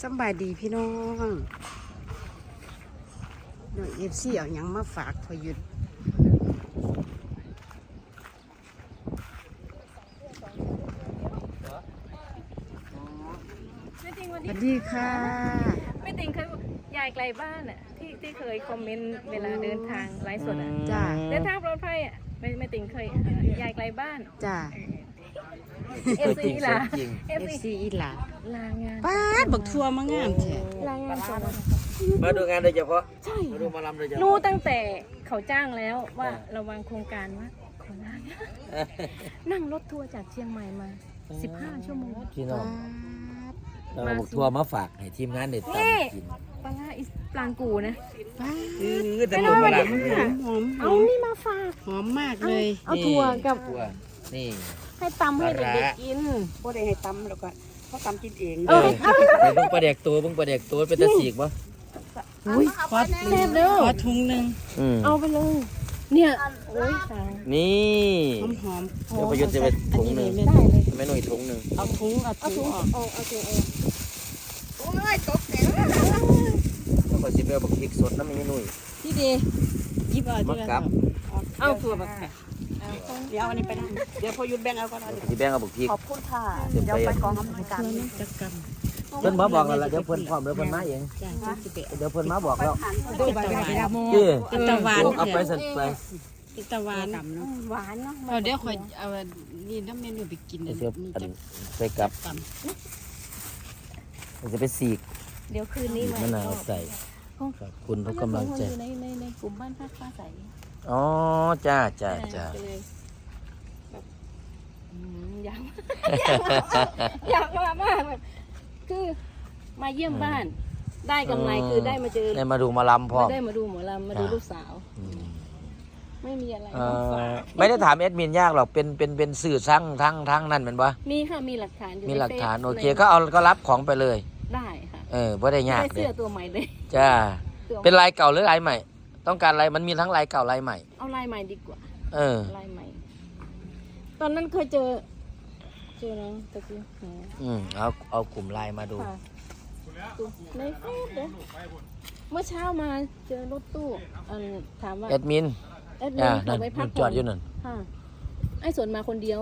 สำบายดีพี่น้องน้องเอฟซีเอาหยังมาฝากพอหยุดสวัสดีค่ะ ไม่ติงเคยบอกยายไกลบ้านอะที่ที่เคยคอมเมนต์เวลาเดินทางไลฟ์สดอะจ้า เดินทางปลอดภัยอะไม่ไม่ติงเคยเอ่อยายไกลบ้านจ้าเอ ฟซีลาเอเอฟฟซีซีอีหลาลางานป้าดบักทัวมางามแท้ลางานก่อนมาดูงานโดยเฉพาะใช่มาดูหมาลำโดยเฉรู้พาะตั้งแต่เขาจ้างแล้วว่า ระวังโครงการว่าขอลางานนั่งรถทัวร์จากเชียงใหม่มา 15 ชั่วโมง พี่น้อป้างดเราบอกทัวร์มาฝากให้ทีมงานเด็ดตามกินปลาร้าอิสปลางกูนะ ป้าดคือแต่ตัวมาลหอมหอมหเอาอมนี่มาฝากหอมมากเลยเอาถั่วกับ ทัวร์นี่ ให้ตำให้เด็กๆกินบ่ได้ให้ตำแล้วก็เขาตำกินเองเออเดี๋ยวเบิ่งปลาแดกตัวเบิ่งปลาแดกตัวเป็นตะสีกบ่อุ้ยขอแซ่บเด้อขอถุงหนึ่งอืมเอาไปเลย เนี่ยโอ้ยตายนี่หอมหอมเดี๋ยวประยุทธ์จะไปถุงหนึ่งได้เลยแม่หนุ่ยถุงหนึ่งเอาถุงเอาเอาถุถุงงออกเอาเอาถุงเอาแล้วก็สิไปเอาบักพริกสดน้ำแม่หนุ่ยพี่เดหยิบเอามาทีละกับเอาถั่วบักแผ่ เดี๋ยวเอาอันนี้ไปนะเดี๋ยวพอหยุดแบ่งเอาก็ได้แล้วก็สิแบ่งเอาบักพริกขอบคุณค่ะ เดี๋ยวไปกองอำนวยการเพื่อนจักกรรมเพิ่นมาบอกแล้วล่ะเดี๋ยวเพิ่นพร้อมเดี๋ยวเพิ่นมาเองจ้าจะไปเดี๋ยวเพิ่นมาบอกแล้วเป็นตะวันจี้เป็นตะวันเอาไปสั่นไปเป็นตะวันหวานเนาะเอาเดี๋ยวค่อยเอานี่น้ำเมนูไปกินเดี๋เดี๋ยยววอันจะใส่กับตมันจะไปสีกเดี๋ยวคืนนี้บีบมะนาวใส่ขอบคุณทุกกำลังใจอยู่ในในในกลุ่มบ้านพักฟ้าใส อ๋อจ้าจ้าจ้าไปเลยแบบอืมอยากอยากมามากแบบคือมาเยี่ยมบ้าน ได้กำไรคือได้มาเจอได้มาดูหมาลำพร้อม ได้มาดูหมอลำมาดูลูกสาว อืม ไม่มีอะไรเอ่มาฝาอกไม่ได้ถามแอดมินยากหรอก เป็น เป็น เป็นสื่อทั้งทั้งทั้งนั่นเป็นปะมีค่ะมีหลักฐานอยู่มีในหลักฐานฟซโอเคในก็เอา ก็รับของไปเลย ได้ค่ะเออไม่ได้ยากได้เลเสื้ยอตัวใหม่เลยจ้าสื้อเป็นลายเก่าหรือลายใหม่ ต้องการลายมันมีทั้งลายเก่าลายใหม่ เอาลายใหม่ดีกว่า เออ ลายใหม่ ตอนนั้นเคยเจอ เจอน้องตะกี้อ๋ออืมเอาเอากลุ่มลายมาดู ค่ะตู้ในเฟซเด้อเมื่อเช้ามาเจอรถตู้อันถามว่าแอดมินแอดมิอ่านนั่เอานไปพัมักนจอดอยู่นั่นค่ะไอ้สวนมาคนเดียว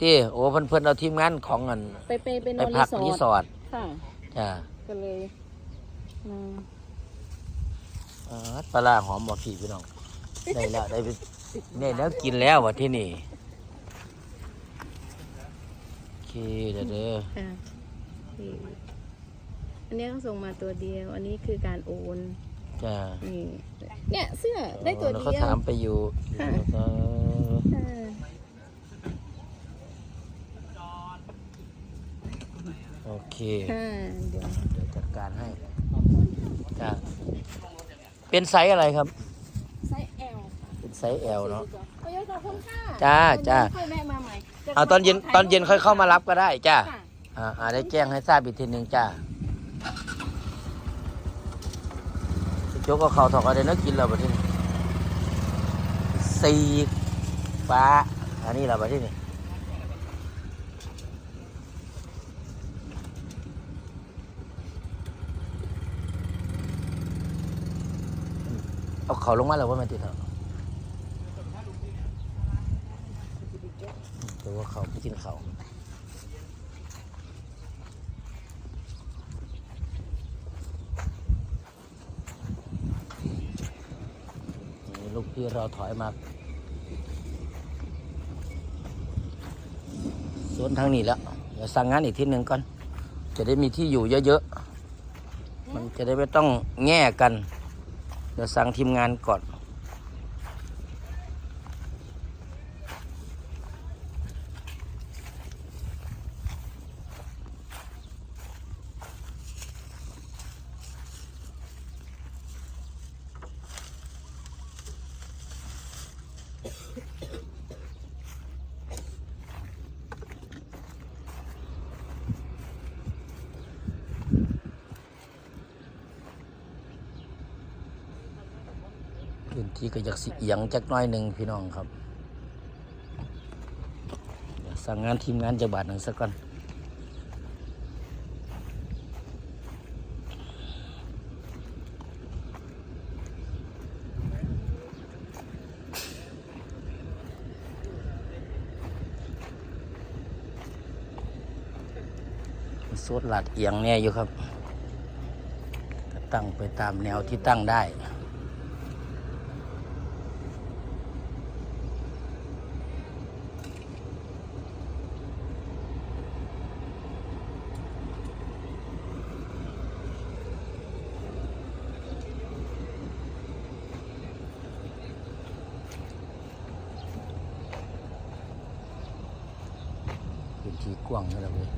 ที่โอ้เพิ่นเพิ่นเอาทีมงานของอันไปไปไปนไปอนรีพักสอรีร์สทอร์ทค่ะ จ้าก็เลยอืมอ่า ปลาร้าหอมบ่พี่พี่น้อง ได้แล้วได้ไปเนี่ยแล้วกินแล้ววะที่นี่โอเคเดี๋ยวเด้อค่ะนี่อันนี้เขาส่งมาตัวเดียว อันนี้คือการโอนจ้านี่เนี่ยเสื้อได้ตัวแล้วเดีเขายวถามไปอยู่ค่ะเอออ่าโอเค ค่ะเดี๋ยว เดี๋ยวจัดการให้จ้า เป็นไซส์อะไรครับ ไซส์ L เป็นไซส์ L เนาะขอบขอบคุณค่ะจ้าจ้าค่อยแวะมาใหม่เอาตอนเย็นตอนเย็นค่อยเข้ามารับก็ได้จ้าค่ะอ่าอ่าได้แจ้งให้ทราบอีกทีหนึ่งจ้าสิโจกก็เขาถอกอะไรนักกินเราบัดนี้สีฟ้าอันนี้เราบัดนี้ เอาเขาลงมาแล้วว่ามันติดเหรอตัวว่าเขาไปกินเขาลูกพี่เราถอยมาสวนทางนี้แล้วเดี๋ยวสั่งงานอีกทีหนึ่งก่อน จะได้มีที่อยู่เยอะๆ มันจะได้ไม่ต้องแง่กัน ดี๋ยวสั่งทีมงานก่อน ที่ก็อยากสิเอียงจักน้อยหนึ่งพี่น้องครับสั่งงานทีมงานจะบาดหนึ่งสักก่อนสวดหลัดเอียงแน่อยู่ครับตั้งไปตามแนวที่ตั้งได้ พื้นที่กว้างนี่แหละเว้ย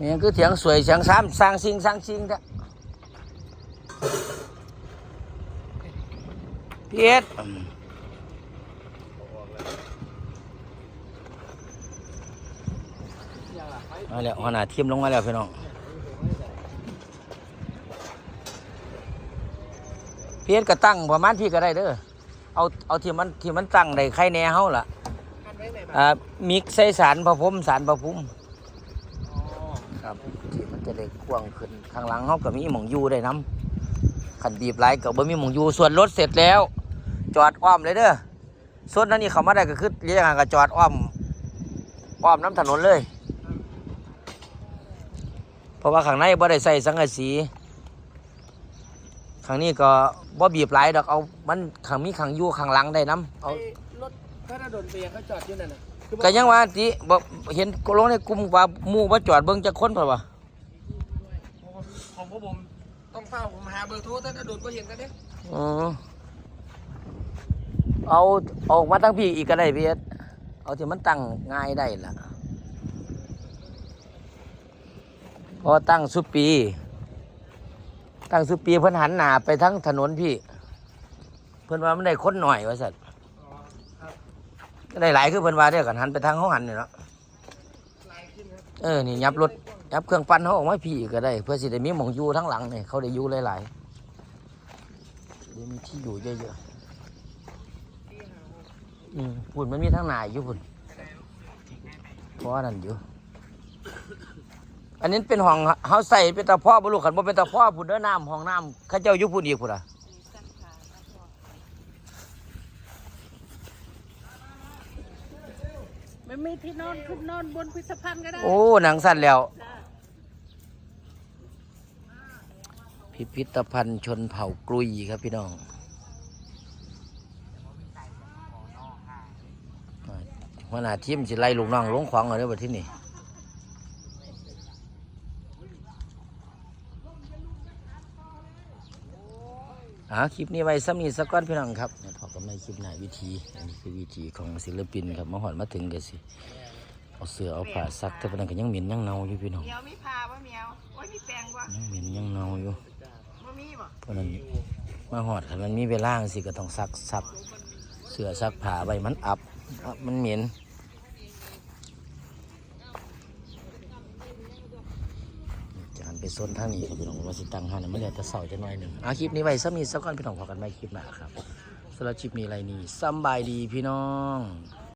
นี่คือเถียงสวยเสียงซ้ำสร้างสิ่งสร้างสิ่งเด้อเพียร มาแล้วหัวหน้าทีมลงมาแล้วพี่น้องเพียรก็ตั้งประมาณพี่ก็ได้เด้อเอาเอาที่มันที่มันตั้งได้ใครแน่เฮาล่ะอ่ามิกใส่สารพระพรหมสารพระภูมิครับที่มันจะได้กว้างขึ้นข้างหลังเขาก็มีหมองอยูได้น้ำขันบีบไหลก็บ่มีหมองอยูส่วนรถเสร็จแล้ว จอดอ้อมเลยเด้อส่วนนั้นนี่เขามาได้ก็คือเรียกงานก็จอดอ้อมอ้อมน้ำถนนเลย ราะว่าข้างในบ่ได้ใส่สังกะสีข้างนี้ก็บ่บีบไหลดอกเอามันข้างมีข้างอยูข้างหลังได้น้ำเอารถพระนดลเปียเขาจอดอยู่นั่นน่ะคือก็ยังว่าติบ่เห็นลงในกลุ่มว่าหมู่ว่าจอดเบิ่งจะคนเปล่าวะของพวกผมต้องเฝ้าผมหาเบอร์โทรท่านอดลก็เห็นกันเนี่ยอ๋อเอาออกมาตั้งพี่อีกก็ได้พี่เอสเอาที่มันตั้งง่ายได้ล่ะ พอตั้งสุปี ตั้งสุปีเพิ่นหันหน้าไปทั้งถนนพี่ เพิ่นว่ามันได้คนหน่อยว่าสัตว์ก็ได้หลายคือเพิ่นว่าเด้อกันหันไปทางเขาหันนี่เนาะเออนี่ยับรถยับเครื่องปั้นเขาออกมาพี่ก็ได้ เพื่อสิได้มีหมองอยู่ทั้งหลังเนี่ยเขาได้อยู่หลายๆได้มีที่อยู่เยอะๆอืมพุ่นมันมีทั้งหนายอยู่พุ่นเพราะนั่นอยู่ อันนี้เป็นห้องเฮาใส่เป็นตะเพาะบ่ลูกขันบ่เป็นตะเพาะพุ่นเด้อน้ำห้องน้ำเข้าเจ้าอยู่พุ่นอีกพุ่นอะมันมีที่นอนขึ้นนอนบนพิพิธภัณฑ์ก็ได้ โอ้หนังสั้นแล้ว พิพิธภัณฑ์ชนเผ่ากลุยครับพี่น้องหัวหน้าทีมสิไล่ลูกน้องลงขวางเอาเด้อบัดที่นี่ อ่าคลิปนี้ไว้ซ้ำนี้สักก้อนพี่น้องครับเนี่ยพอกับในคลิปหน้าวิธีอันนี้คือวิธีของศิลปินครับมาหอดมาถึงกันสิเอาเสือเอาผ้าซักแต่พนันก็ยังเหม็นยังเน่าอยู่พี่น้องเมียวมีพาว่าเมียวโอ้ยมีแปลงวะยังเหม็นยังเน่าอยู่ว่ามีบ่เพราะนั้นมาหอดคันมันมีเวลาสิก็ต้องซักซักเสือซักผ้าไว้มันอับอับมันเหม็น จานไปโซนทางนี้ครับพี่น้องว่าสิตังหันมันเดี๋ยจะเสาจะน้อยหนึ่งเอาคลิปนี้ไว้สักนิดสักก่อนพี่น้องพอกันไม่คลิปหน้าครับสำหรับคลิปนี้อะไรนี่สบายดีพี่น้อง